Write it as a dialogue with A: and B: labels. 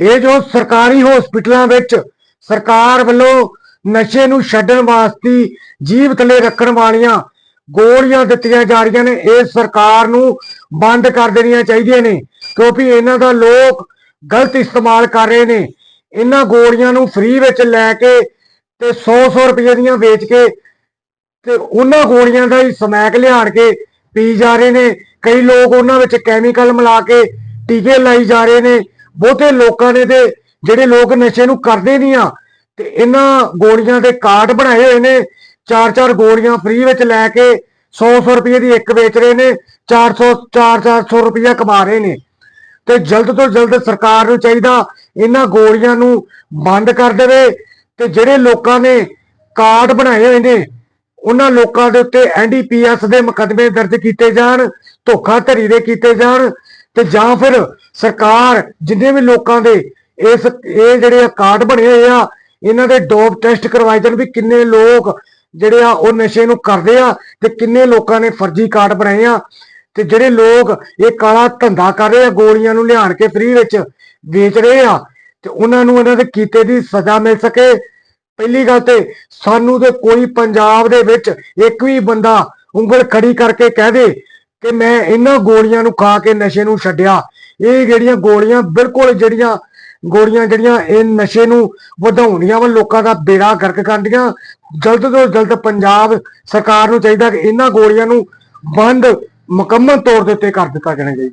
A: ਇਹ ਜੋ ਸਰਕਾਰੀ ਹਸਪੀਟਲਾਂ ਵਿੱਚ ਸਰਕਾਰ ਵੱਲੋਂ ਨਸ਼ੇ ਨੂੰ ਛੱਡਣ ਵਾਸਤੇ ਜੀਵ ਥੱਲੇ ਰੱਖਣ ਵਾਲੀਆਂ ਗੋਲੀਆਂ ਦਿੱਤੀਆਂ ਜਾ ਰਹੀਆਂ ਨੇ, ਇਹ ਸਰਕਾਰ ਨੂੰ ਬੰਦ ਕਰ ਦੇਣੀਆਂ ਚਾਹੀਦੀਆਂ ਨੇ, ਕਿਉਂਕਿ ਇਹਨਾਂ ਦਾ ਲੋਕ ਗਲਤ ਇਸਤੇਮਾਲ ਕਰ ਰਹੇ ਨੇ। ਇਹਨਾਂ ਗੋਲੀਆਂ ਨੂੰ ਫ੍ਰੀ ਵਿੱਚ ਲੈ ਕੇ ਤੇ 100-100 ਰੁਪਏ ਦੀਆਂ ਵੇਚ ਕੇ ਤੇ ਉਹਨਾਂ ਗੋਲੀਆਂ ਦਾ ਹੀ ਸਮੈਕ ਲਿਆਣ ਕੇ ਪੀ ਜਾ ਰਹੇ ਨੇ। ਕਈ ਲੋਕ ਉਹਨਾਂ ਵਿੱਚ ਕੈਮੀਕਲ ਮਿਲਾ ਕੇ ਟੀਕੇ ਲਾਈ ਜਾ ਰਹੇ ਨੇ। ਬਹੁਤੇ ਲੋਕਾਂ ਨੇ ਤੇ ਜਿਹੜੇ ਲੋਕ ਨਸ਼ੇ ਨੂੰ ਕਰਦੇ ਨਹੀਂ ਆ, ਤੇ ਇਹਨਾਂ ਗੋਲੀਆਂ ਦੇ ਕਾਰਡ ਬਣਾਏ ਹੋਏ ਨੇ, ਚਾਰ ਚਾਰ ਗੋਲੀਆਂ ਫ੍ਰੀ ਵਿੱਚ ਲੈ ਕੇ 100-100 ਰੁਪਏ ਦੀ ਇੱਕ ਵੇਚ ਰਹੇ ਨੇ 400 4-400 ਰੁਪਇਆ ਕਮਾ ਰਹੇ ਨੇ। ਤੇ ਜਲਦ ਤੋਂ ਜਲਦ ਸਰਕਾਰ ਨੂੰ ਚਾਹੀਦਾ ਇਹਨਾਂ ਗੋਲੀਆਂ ਨੂੰ ਬੰਦ ਕਰ ਦੇਵੇ ਤੇ ਜਿਹੜੇ ਲੋਕਾਂ ਨੇ ਕਾਰਡ ਬਣਾਏ ਹੋਏ ਨੇ, ਉਹਨਾਂ ਲੋਕਾਂ ਦੇ ਉੱਤੇ ਐਨਡੀਪੀਐਸ ਦੇ ਮੁਕੱਦਮੇ ਦਰਜ ਕੀਤੇ ਜਾਣ, ਧੋਖਾਧੜੀ ਦੇ ਕੀਤੇ ਜਾਣ ਤੇ ਜਾਂ ਫਿਰ ਸਰਕਾਰ ਜਿੰਨੇ ਵੀ ਲੋਕਾਂ ਦੇ ਇਸ, ਇਹ ਜਿਹੜੇ ਕਾਰਡ ਬਣੇ ਹੋਏ ਆ, ਇਹਨਾਂ ਦੇ ਡੋਪ ਟੈਸਟ ਕਰਵਾਏ ਜਾਣ ਵੀ ਕਿੰਨੇ ਲੋਕ ਜਿਹੜੇ ਆ ਉਹ ਨਸ਼ੇ ਨੂੰ ਕਰਦੇ ਆ ਤੇ ਕਿੰਨੇ ਲੋਕਾਂ ਨੇ ਫਰਜ਼ੀ ਕਾਰਡ ਬਣਾਏ ਆ। ਤੇ ਜਿਹੜੇ ਲੋਕ ਇਹ ਕਾਲਾ ਧੰਦਾ ਕਰ ਰਹੇ ਆ, ਗੋਲੀਆਂ ਨੂੰ ਲਿਆਣ ਕੇ ਫ੍ਰੀ ਵਿੱਚ ਵੇਚ ਰਹੇ ਆ, ਤੇ ਉਹਨਾਂ ਨੂੰ ਇਹਨਾਂ ਦੇ ਕੀਤੇ ਦੀ ਸਜ਼ਾ ਮਿਲ ਸਕੇ। ਪਹਿਲੀ ਗੱਲ ਤੇ ਸਾਨੂੰ ਤੇ ਕੋਈ ਪੰਜਾਬ ਦੇ ਵਿੱਚ ਇੱਕ ਵੀ ਬੰਦਾ ਉਂਗਲ ਖੜੀ ਕਰਕੇ ਕਹਿ ਦੇ ਕਿ ਮੈਂ ਇਹਨਾਂ ਗੋਲੀਆਂ ਨੂੰ ਖਾ ਕੇ ਨਸ਼ੇ ਨੂੰ ਛੱਡਿਆ। ਇਹ ਜਿਹੜੀਆਂ ਗੋਲੀਆਂ, ਬਿਲਕੁਲ ਜਿਹੜੀਆਂ ਗੋਲੀਆਂ ਜਿਹੜੀਆਂ ਇਹ ਨਸ਼ੇ ਨੂੰ ਵਧਾਉਣੀਆਂ ਵਾ, ਲੋਕਾਂ ਦਾ ਬੇੜਾ ਗਰਕ ਕਰਦੀਆਂ। ਜਲਦ ਤੋਂ ਜਲਦ ਪੰਜਾਬ ਸਰਕਾਰ ਨੂੰ ਚਾਹੀਦਾ ਕਿ ਇਹਨਾਂ ਗੋਲੀਆਂ ਨੂੰ ਬੰਦ, ਮੁਕੰਮਲ ਤੌਰ ਦੇ ਉੱਤੇ ਕਰ ਦਿੱਤਾ ਜਾਣਾ ਚਾਹੀਦਾ।